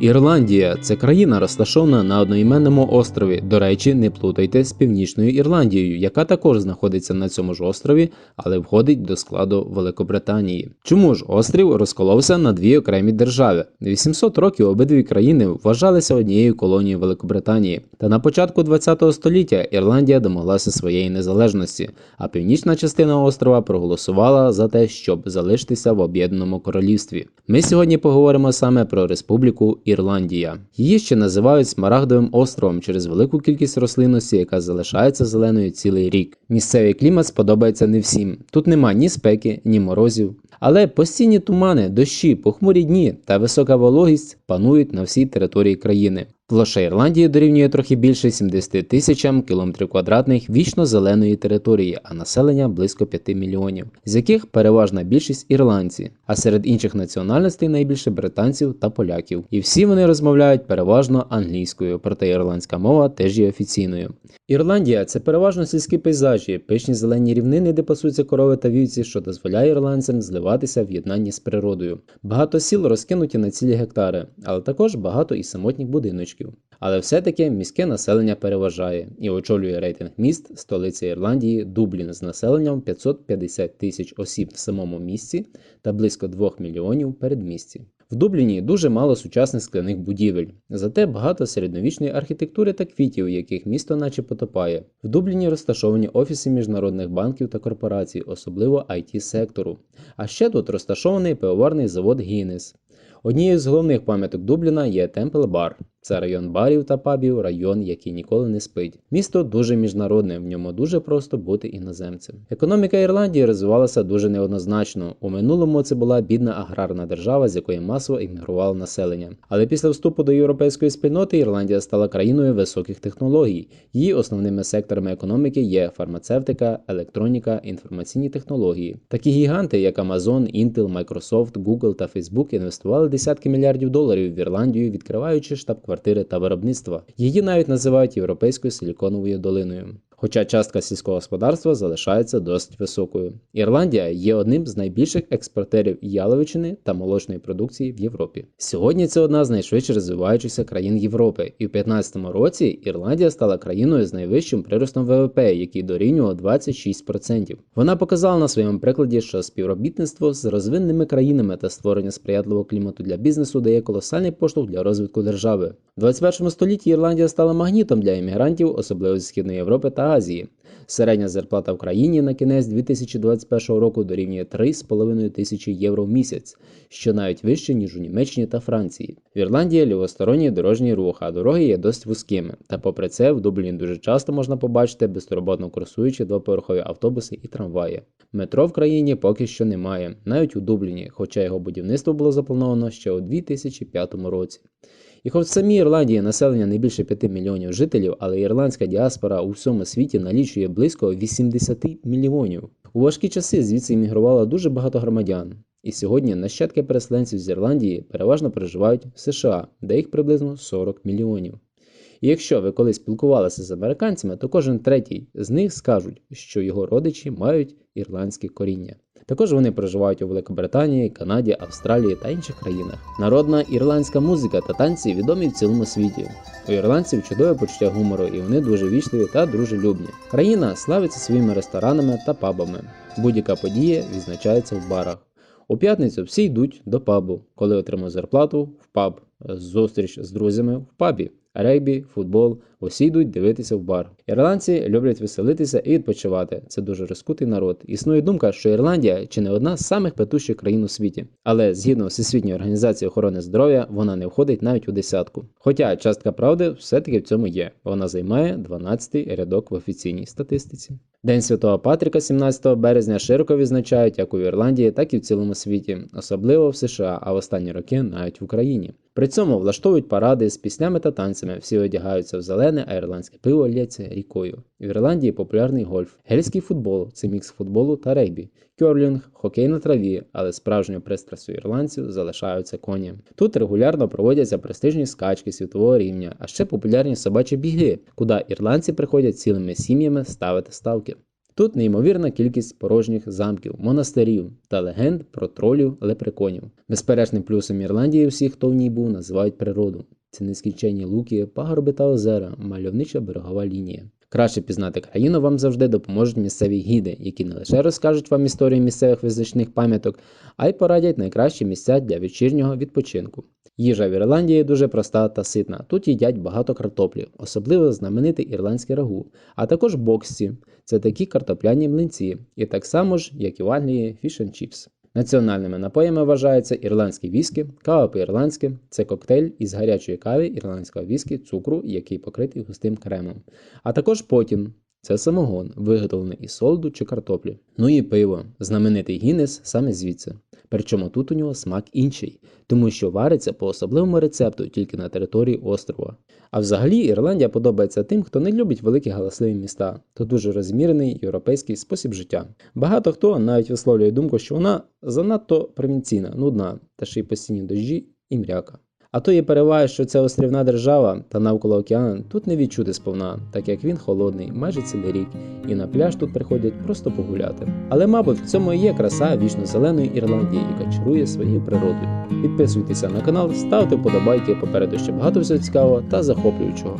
Ірландія це країна, розташована на одноіменному острові. До речі, не плутайте з північною Ірландією, яка також знаходиться на цьому ж острові, але входить до складу Великобританії. Чому ж острів розколовся на дві окремі держави? 800 років обидві країни вважалися однією колонією Великобританії. Та на початку ХХ століття Ірландія домоглася своєї незалежності, а північна частина острова проголосувала за те, щоб залишитися в об'єднаному королівстві. Ми сьогодні поговоримо саме про Республіку Ірландія. Її ще називають Смарагдовим островом через велику кількість рослинності, яка залишається зеленою цілий рік. Місцевий клімат сподобається не всім. Тут нема ні спеки, ні морозів. Але постійні тумани, дощі, похмурі дні та висока вологість панують на всій території країни. Площа Ірландії дорівнює трохи більше 70 тисячам кілометрів квадратних вічно зеленої території, а населення близько 5 мільйонів, з яких переважна більшість ірландці, а серед інших національностей найбільше британців та поляків. І всі вони розмовляють переважно англійською, проте ірландська мова теж є офіційною. Ірландія це переважно сільські пейзажі, пишні зелені рівнини, де пасуться корови та вівці, що дозволяє ірландцям зливатися в єднанні з природою. Багато сіл розкинуті на цілі гектари, але також багато і самотніх будиночків. Але все-таки міське населення переважає і очолює рейтинг міст столиця Ірландії Дублін з населенням 550 тисяч осіб в самому місті та близько 2 мільйонів передмісті. В Дубліні дуже мало сучасних скляних будівель, зате багато середньовічної архітектури та квітів, яких місто наче потопає. В Дубліні розташовані офіси міжнародних банків та корпорацій, особливо it сектору. А ще тут розташований пивоварний завод Гіннес. Однією з головних пам'яток Дубліна є Темпл Бар. Це район барів та пабів, район, який ніколи не спить. Місто дуже міжнародне, в ньому дуже просто бути іноземцем. Економіка Ірландії розвивалася дуже неоднозначно. У минулому це була бідна аграрна держава, з якої масово іммігрувало населення. Але після вступу до європейської спільноти Ірландія стала країною високих технологій. Її основними секторами економіки є фармацевтика, електроніка, інформаційні технології. Такі гіганти, як Amazon, Intel, Microsoft, Google та Facebook, інвестували десятки мільярдів доларів в Ірландію, відкриваючи штаб-квартири та виробництва. Її навіть називають європейською силіконовою долиною. Хоча частка сільського господарства залишається досить високою. Ірландія є одним з найбільших експортерів яловичини та молочної продукції в Європі. Сьогодні це одна з найшвидше розвиваючихся країн Європи, і в 2015 році Ірландія стала країною з найвищим приростом ВВП, який дорівнював 26%. Вона показала на своєму прикладі, що співробітництво з розвиненими країнами та створення сприятливого клімату для бізнесу дає колосальний поштовх для розвитку держави. У 21 столітті Ірландія стала магнітом для іммігрантів, особливо зі Східної Європи та Азії. Середня зарплата в країні на кінець 2021 року дорівнює 3,5 тисячі євро в місяць, що навіть вище, ніж у Німеччині та Франції. В Ірландії лівосторонній дорожній рух, а дороги є досить вузькими. Та попри це, в Дубліні дуже часто можна побачити безтурботно курсуючі двоповерхові автобуси і трамваї. Метро в країні поки що немає, навіть у Дубліні, хоча його будівництво було заплановано ще у 2005 році. І хоч в самій Ірландії населення не більше 5 мільйонів жителів, але ірландська діаспора у всьому світі налічує близько 80 мільйонів. У важкі часи звідси іммігрувало дуже багато громадян. І сьогодні нащадки переселенців з Ірландії переважно проживають в США, де їх приблизно 40 мільйонів. І якщо ви колись спілкувалися з американцями, то кожен третій з них скажуть, що його родичі мають ірландське коріння. Також вони проживають у Великобританії, Канаді, Австралії та інших країнах. Народна ірландська музика та танці відомі в цілому світі. У ірландців чудове почуття гумору, і вони дуже вічливі та дружелюбні. Країна славиться своїми ресторанами та пабами. Будь-яка подія відзначається в барах. У п'ятницю всі йдуть до пабу, коли отримують зарплату в паб, зустріч з друзями в пабі. Регбі, футбол, усі йдуть дивитися в бар. Ірландці люблять веселитися і відпочивати. Це дуже розкутий народ. Існує думка, що Ірландія чи не одна з самих петущих країн у світі, але згідно Всесвітньої організації охорони здоров'я, вона не входить навіть у десятку. Хоча частка правди все-таки в цьому є. Вона займає 12-й рядок в офіційній статистиці. День Святого Патріка 17 березня широко відзначають як у Ірландії, так і в цілому світі, особливо в США, а в останні роки навіть в Україні. При цьому влаштовують паради з піснями та танцями, всі одягаються в зелене, а ірландське пиво лється рікою. В Ірландії популярний гольф, гельський футбол це мікс футболу та регбі, кьорлінг, хокей на траві, але справжньою пристрастю ірландців залишаються коні. Тут регулярно проводяться престижні скачки світового рівня, а ще популярні собачі біги, куди ірландці приходять цілими сім'ями ставити ставки. Тут неймовірна кількість порожніх замків, монастирів та легенд про тролів лепреконів. Безперечним плюсом Ірландії всіх, хто в ній був, називають природу. Це нескінченні луки, пагорби та озера, мальовнича берегова лінія. Краще пізнати країну вам завжди допоможуть місцеві гіди, які не лише розкажуть вам історію місцевих визначних пам'яток, а й порадять найкращі місця для вечірнього відпочинку. Їжа в Ірландії дуже проста та ситна. Тут їдять багато картоплі, особливо знаменитий ірландський рагу, а також боксці це такі картопляні млинці, і так само ж, як і в Англії, фіш and чіпс. Національними напоями вважаються ірландські віскі, кава по-ірландськи це коктейль із гарячої кави, ірландського віскі, цукру, який покритий густим кремом, а також потім. Це самогон, виготовлений із солоду чи картоплі. Ну і пиво, знаменитий Гіннес саме звідси. Причому тут у нього смак інший, тому що вариться по особливому рецепту тільки на території острова. А взагалі Ірландія подобається тим, хто не любить великі галасливі міста, то дуже розмірений європейський спосіб життя. Багато хто навіть висловлює думку, що вона занадто провінційна, нудна та ще й постійні дощі і мряка. А то є переваги, що це острівна держава та навколо океану тут не відчути сповна, так як він холодний майже цілий рік, і на пляж тут приходять просто погуляти. Але, мабуть, в цьому і є краса вічно зеленої Ірландії, яка чарує своєю природою. Підписуйтеся на канал, ставте вподобайки, попереду ще багато всього цікавого та захоплюючого.